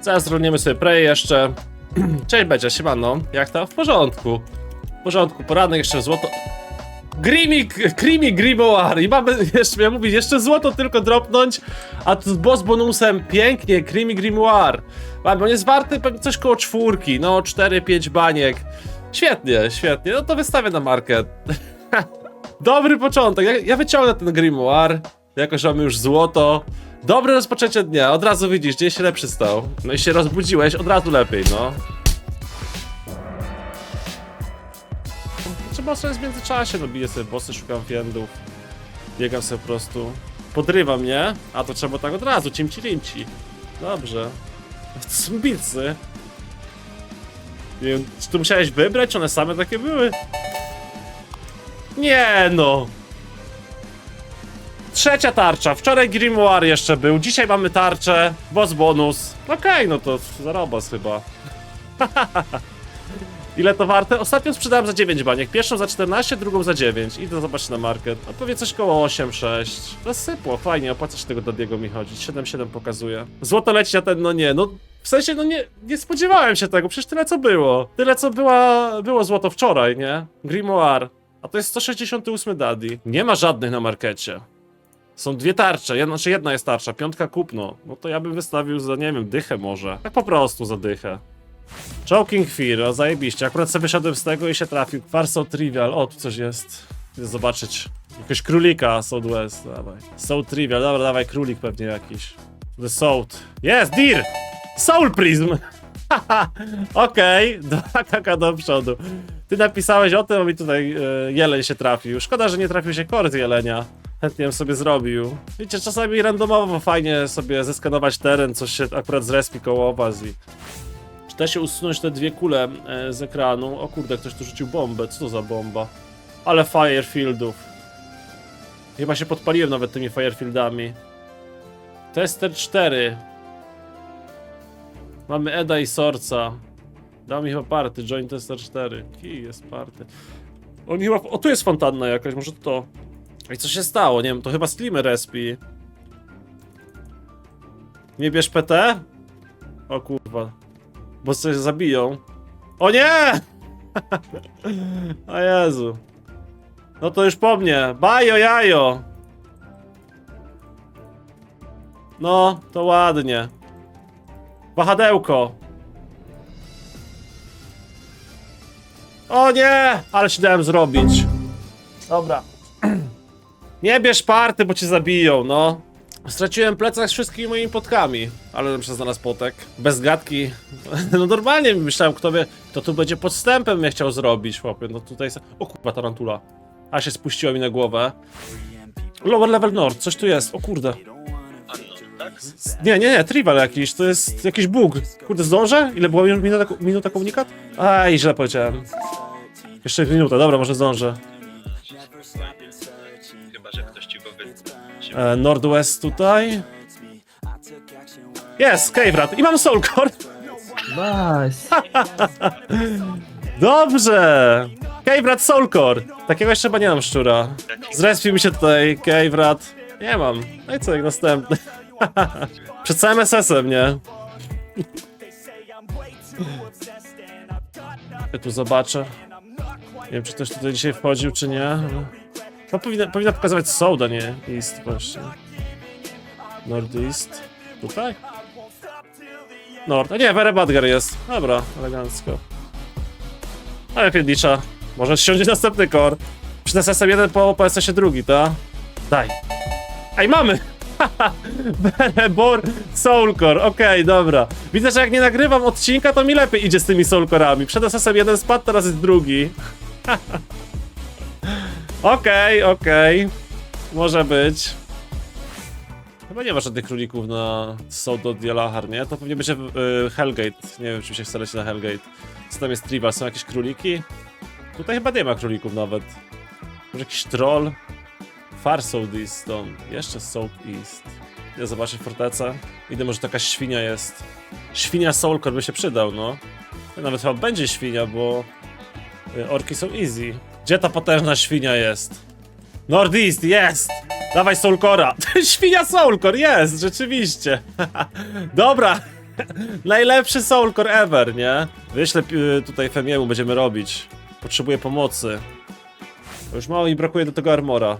Zaraz zrobimy sobie prey jeszcze. Cześć Becia, siemano. Jak to? W porządku. W porządku, poranek jeszcze złoto. Grimy, Creamy Grimoire i mamy jeszcze, ja mówię, jeszcze złoto tylko dropnąć, a tu boss bonusem, pięknie, Creamy Grimoire. Mamy, on jest warty pewnie coś koło czwórki, no 4-5 baniek. Świetnie, świetnie, no to wystawię na market. Dobry początek, ja, ja wyciągnę ten Grimoire, jako że mamy już złoto. Dobre rozpoczęcie dnia, od razu widzisz, dzień się lepszy stał. No i się rozbudziłeś, od razu lepiej, no. Trzeba sobie w międzyczasie, no biję sobie bossy, szukam fiendów. Biegam sobie po prostu. Podrywa mnie, a to trzeba tak od razu, cimci limci. Dobrze. To są bicy. Nie wiem, czy tu musiałeś wybrać, czy one same takie były? Nie no! Trzecia tarcza. Wczoraj Grimoire jeszcze był. Dzisiaj mamy tarczę. Boss bonus. Okej, no to zarobas chyba. Ile to warte? Ostatnią sprzedałem za 9 baniek. Pierwszą za 14, drugą za 9. Idę zobaczyć na market. A pewnie coś koło 8-6. Zasypło, fajnie, opłaca się tego Dadiego mi chodzić. 7-7 pokazuje. Złoto leci na ten, no nie, no. W sensie, no nie, nie spodziewałem się tego, przecież tyle co było. Tyle co była, było złoto wczoraj, nie? Grimoire. A to jest 168 Daddy. Nie ma żadnych na markecie. Są dwie tarcze, jedna, znaczy jedna jest tarcza, piątka kupno. No to ja bym wystawił za, nie wiem, dychę może. Tak po prostu za dychę. Choking Fear, o zajebiście. Akurat sobie wyszedłem z tego i się trafił. Farso Trivial, o tu coś jest. Idę zobaczyć. Jakiegoś królika Southwest, dawaj. Soul Trivial, dobra, dawaj, królik pewnie jakiś. The Soul. Jest, Deer! Soul Prism! Okej, dwa kaka do przodu. Ty napisałeś o tym, a mi tutaj e, jeleń się trafił. Szkoda, że nie trafił się kord jelenia. Chętnie bym sobie zrobił. Wiecie, czasami randomowo fajnie sobie zeskanować teren, coś się akurat zrespi koło was i... Czy da się usunąć te dwie kule e, z ekranu? O kurde, ktoś tu rzucił bombę. Co to za bomba? Ale firefieldów. Chyba się podpaliłem nawet tymi firefieldami. Tester 4. Mamy Eda i Sorca. Dał mi chyba party, Join Tester 4. Kij jest party. Oni chyba... O, tu jest fontanna jakaś, może to... I co się stało? Nie wiem, to chyba Slimmer respi. Nie bierz PT? O kurwa. Bo coś zabiją. O nie! o Jezu. No to już po mnie. Bajo jajo! No, to ładnie. Wahadełko. O nie! Ale się dałem zrobić. Dobra. Nie bierz party, bo cię zabiją, no. Straciłem plecak z wszystkimi moimi potkami, ale muszę znalazł potek. Bez gadki. No normalnie myślałem, kto wie, kto tu będzie podstępem mnie chciał zrobić, chłopie. No tutaj... se- O kurwa, tarantula. A się spuściła mi na głowę. Lower level Nord, coś tu jest, o kurde. Nie, nie, nie, trival jakiś, to jest jakiś bug. Kurde, zdążę? Ile była minuta, minuta komunikat? Aj, źle powiedziałem. Jeszcze minuta, dobra, może zdążę. E, Nordwest tutaj. Jest, Cave Rat. I mam Soul Core. Nice. Dobrze. Cave Rat Soul Core. Takiego jeszcze chyba nie mam szczura. Zrespił mi się tutaj Cave Rat. Nie mam. No i co, jak następny. Przed całym SS-em, nie? Ja tu zobaczę. Nie wiem, czy ktoś tutaj dzisiaj wchodził, czy nie. No powinna, powinna pokazywać Soda, nie East właśnie. Northeast. Tutaj? Nord. A nie, Very Badger jest. Dobra, elegancko. Ale Fiedlicza. Może ściągnąć następny core. Przy SS-em jeden po PSS-ie drugi, ta? Daj. Ej, mamy! Berebor Soul Core, okej, dobra. Widzę, że jak nie nagrywam odcinka, to mi lepiej idzie z tymi Soul Core'ami. Przed SS-em jeden spadł, teraz jest drugi. Okej, okej. Może być. Chyba nie ma żadnych królików na Sodo Dialahar, nie? To pewnie będzie y, Hellgate. Nie wiem, czy mi się chce lecieć na Hellgate. Co tam jest Tribal? Są jakieś króliki? Tutaj chyba nie ma królików nawet. Może jakiś troll? Far Southeast Stone. Jeszcze Southeast. Ja zobaczę fortecę. Idę, może taka świnia jest. Świnia Soulcore by się przydał, no. Nawet chyba będzie świnia, bo y, orki są easy. Gdzie ta potężna świnia jest? Northeast, jest! Dawaj Soulcora! Świnia Soulcore, jest, rzeczywiście! Dobra, Najlepszy Soulcore ever, nie? Wyślę y, tutaj Femiemu, będziemy robić. Potrzebuję pomocy. Już mało mi brakuje do tego armora.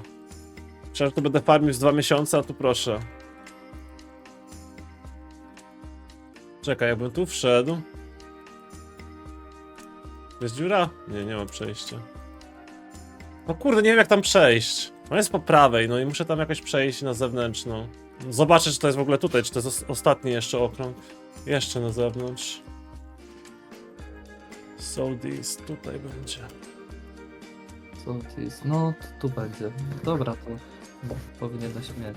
Myślałem, że to będę farmił z dwa miesiące, a tu proszę. Czekaj, jakbym tu wszedł. Jest dziura? Nie, nie ma przejścia. No kurde, nie wiem jak tam przejść. On jest po prawej, no i muszę tam jakoś przejść na zewnętrzną. Zobaczę, czy to jest w ogóle tutaj, czy to jest os- ostatni jeszcze okrąg. Jeszcze na zewnątrz. So this, tutaj będzie. Co to jest? No, to tu będzie. Dobra, to powinieneś mieć.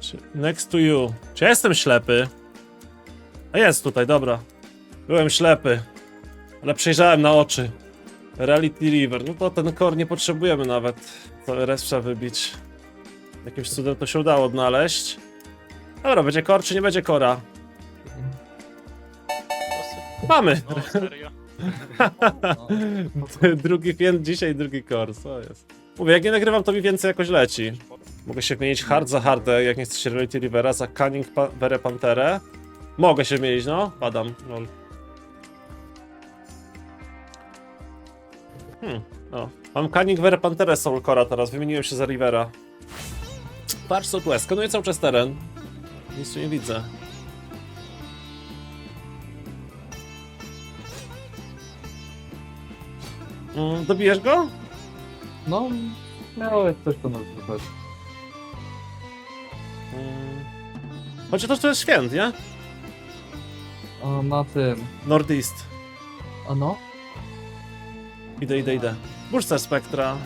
Czy- Next to you. Czy ja jestem ślepy? A jest tutaj, dobra. Byłem ślepy. Ale przejrzałem na oczy. Reality River. No to ten core nie potrzebujemy nawet. Res trzeba wybić. Jakimś cudem to się udało odnaleźć. Dobra, będzie core czy nie będzie cora? Mamy! O, serio? No, drugi pięt dzisiaj, drugi core, co jest? Mówię, jak nie nagrywam, to mi więcej jakoś leci. Mogę się wymienić hard za hardę, jak nie chcecie Reality Rivera, za Cunning pa Panterę. Mogę się wymienić, no. Padam, lol. Hmm, no. Mam Cunning Vere Panterę Soul Cora teraz, wymieniłem się za Rivera. Patrz Southwest, skanuję cały czas teren. Nic tu nie widzę. Mm, dobijesz go? no miałeś coś to nas wychodzi. Mm. Chociaż to, to jest święt, nie? O, na tym. Northeast. A no? Idę, idę, idę. Burster Spectra.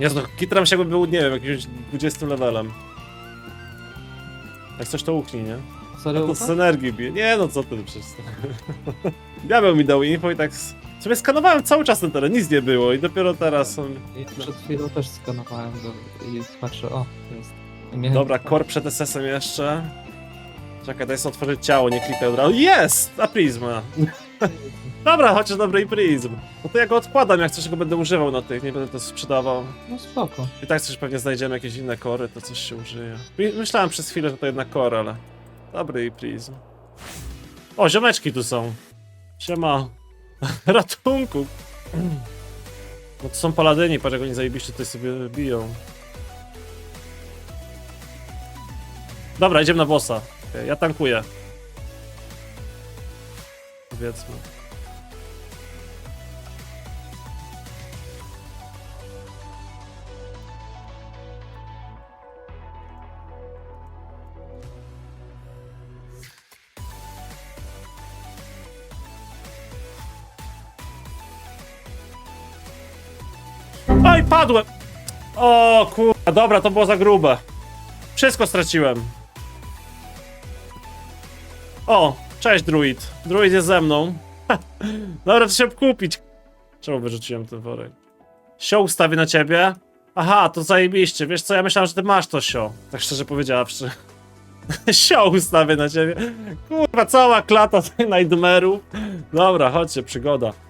Jezu, kitram się jakby był, nie wiem, jakimś 20 levelem. Jak coś to uknij, nie? A Serio? to z energii bije. Nie no, co ty przecież. Diabeł mi dał info i tak... s- Sobie skanowałem cały czas ten teren, nic nie było i dopiero teraz on... I przed chwilą też skanowałem go i patrzę, o, jest. I Dobra, core przed SS-em jeszcze. Czekaj, daj sobie otworzyć ciało, nie klikaj od razu. Jest! A Prisma. Dobra, chociaż dobry i Prism. No to ja go odkładam, jak coś go będę używał na tych, nie będę to sprzedawał. No spoko. I tak coś pewnie znajdziemy jakieś inne kory, to coś się użyje. My- Myślałem przez chwilę, że to jednak core, ale... Dobry i Prism. O, ziomeczki tu są. Siema. Ratunku. No to są paladyni, patrz jak oni zajebiście tutaj sobie biją. Dobra, idziemy na bossa. Okej, ja tankuję. Powiedzmy. Oj, padłem! O kurwa, dobra, to było za grube. Wszystko straciłem. O, cześć druid. Druid jest ze mną. dobra, to się kupić. Czemu wyrzuciłem ten worek? Sio ustawię na ciebie. Aha, to zajebiście. Wiesz co, ja myślałem, że ty masz to sio. Tak szczerze powiedziawszy. sio ustawię na ciebie. Kurwa, cała klata tych Nightmare'ów. Dobra, chodźcie, przygoda.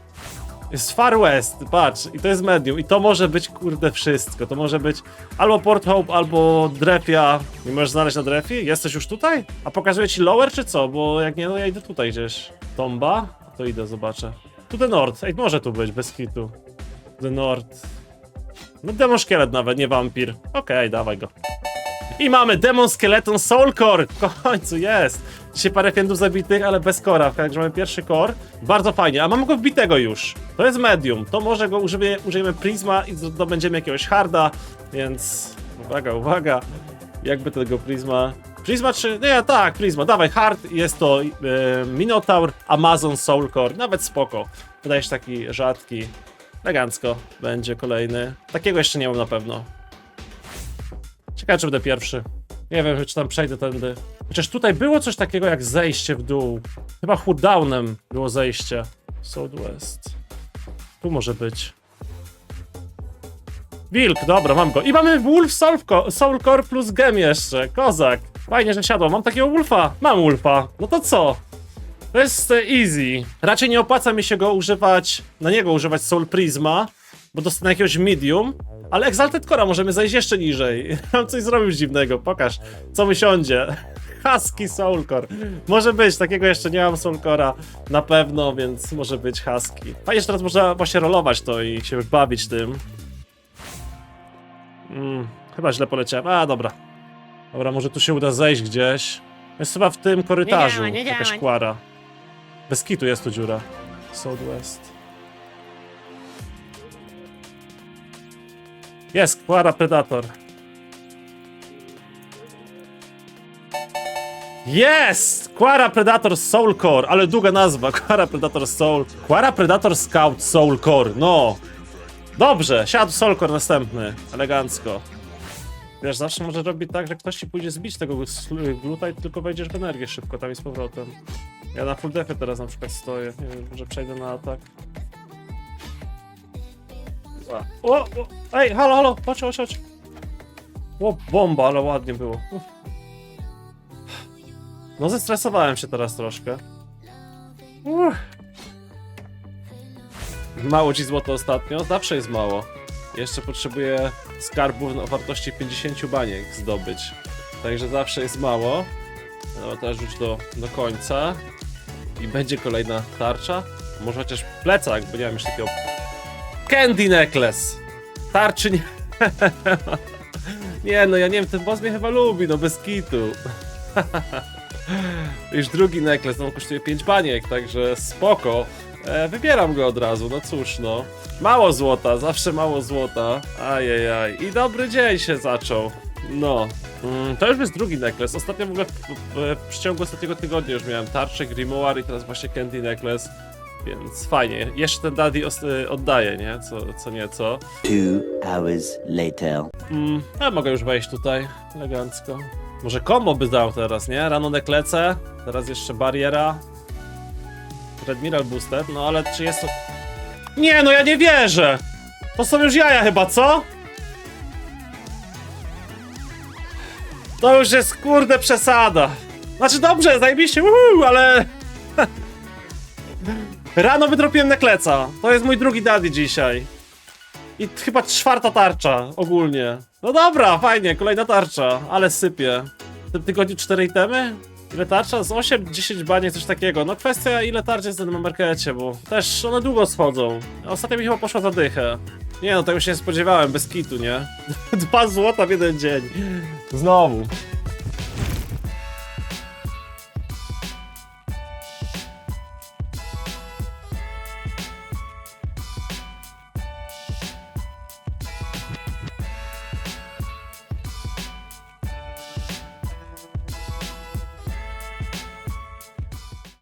Jest Far West, patrz, i to jest medium, i to może być kurde wszystko. To może być albo Port Hope, albo Drefia. Nie możesz znaleźć na Drefie? Jesteś już tutaj? A pokazuję ci lower czy co? Bo jak nie, no ja idę tutaj gdzieś. Tomba? To idę, zobaczę. Tu the North, ej, może tu być, bez kitu. The North. No demon szkielet nawet, nie wampir. Okej, dawaj go. I mamy Demon Skeleton Soul Core! W końcu jest! Dzisiaj parę fiendów zabitych, ale bez kora. Także mamy pierwszy core. Bardzo fajnie, a mamy go wbitego już. To jest medium. To może go użyjemy, użyjemy Prisma i zdobędziemy jakiegoś harda, więc uwaga, uwaga. Jakby tego Prisma... Prisma czy... Nie, tak, Prisma. Dawaj, hard. Jest to e, Minotaur Amazon Soul Core. Nawet spoko. Wydaje się taki rzadki. Elegancko będzie kolejny. Takiego jeszcze nie mam na pewno. Ciekawe, czy będę pierwszy. Nie wiem, czy tam przejdę tędy. Chociaż tutaj było coś takiego jak zejście w dół. Chyba hooldownem było zejście. Southwest. Tu może być. Wilk, dobra, mam go. I mamy Wolf Soul, Co- Soul Core plus Gem jeszcze. Kozak. Fajnie, że siadło. Mam takiego Wolfa. Mam Wolfa. No to co? To jest e, easy. Raczej nie opłaca mi się go używać, na niego używać Soul Prisma, bo dostanę jakiegoś medium, Ale Exalted Cora możemy zejść jeszcze niżej. Mam coś zrobił dziwnego, pokaż, co wysiądzie. Husky Soulcore. Może być, takiego jeszcze nie mam Soulcora na pewno, więc może być Husky. Fajnie, że teraz można właśnie rolować to i się bawić tym. Mm, chyba źle poleciałem. A, dobra. Dobra, może tu się uda zejść gdzieś. Jest chyba w tym korytarzu działa, nie jakaś działa. kłara. Bez kitu jest tu dziura. Southwest. Jest, Quara Predator. Jest! Quara Predator Soul Core, ale długa nazwa. Quara Predator Soul. Quara Predator Scout Soul Core, no. Dobrze, siadł Soul Core następny. Elegancko. Wiesz, zawsze może robić tak, że ktoś ci pójdzie zbić tego gluta i tylko wejdziesz w energię szybko tam i z powrotem. Ja na full defy teraz na przykład stoję. Wiem, może przejdę na atak. O, o, ej, halo, halo, chodź, chodź, chodź. O, bomba, ale ładnie było. Uff. No zestresowałem się teraz troszkę. Uff. Mało ci złoto ostatnio? Zawsze jest mało. Jeszcze potrzebuję skarbów o wartości 50 baniek zdobyć. Także zawsze jest mało. No teraz rzuć do, do końca. I będzie kolejna tarcza. Może chociaż plecak, bo nie mam już takiego... Candy Necklace! Tarczy nie... nie no, ja nie wiem, ten boss mnie chyba lubi, no bez kitu. Już drugi necklace, no kosztuje 5 baniek, także spoko. E, wybieram go od razu, no cóż no. Mało złota, zawsze mało złota. Ajajaj. I dobry dzień się zaczął. No. Mm, to już jest drugi necklace. Ostatnio w ogóle w, w, w przeciągu ostatniego tygodnia już miałem tarczę, grimoire i teraz właśnie candy necklace. Więc fajnie. Jeszcze ten daddy y, oddaje, nie? Co, co nieco. Two hours later. Mm, a mogę już wejść tutaj. Elegancko. Może combo by dał teraz, nie? Rano neklece, teraz jeszcze bariera. Redmiral Booster, no ale czy jest to... Nie, no ja nie wierzę! To są już jaja chyba, co? To już jest kurde przesada. Znaczy dobrze, zajebiście, uhu, ale... Rano wydropiłem nekleca. To jest mój drugi daddy dzisiaj. I chyba czwarta tarcza ogólnie. No dobra, fajnie, kolejna tarcza, ale sypie. W tym tygodniu cztery itemy? Ile tarcza? Z 8-10 baniek, coś takiego. No kwestia ile tarcz jest na markecie, bo też one długo schodzą. Ostatnio mi chyba poszła za dychę. Nie no, tego się nie spodziewałem, bez kitu, nie? Dwa złota w jeden dzień. Znowu.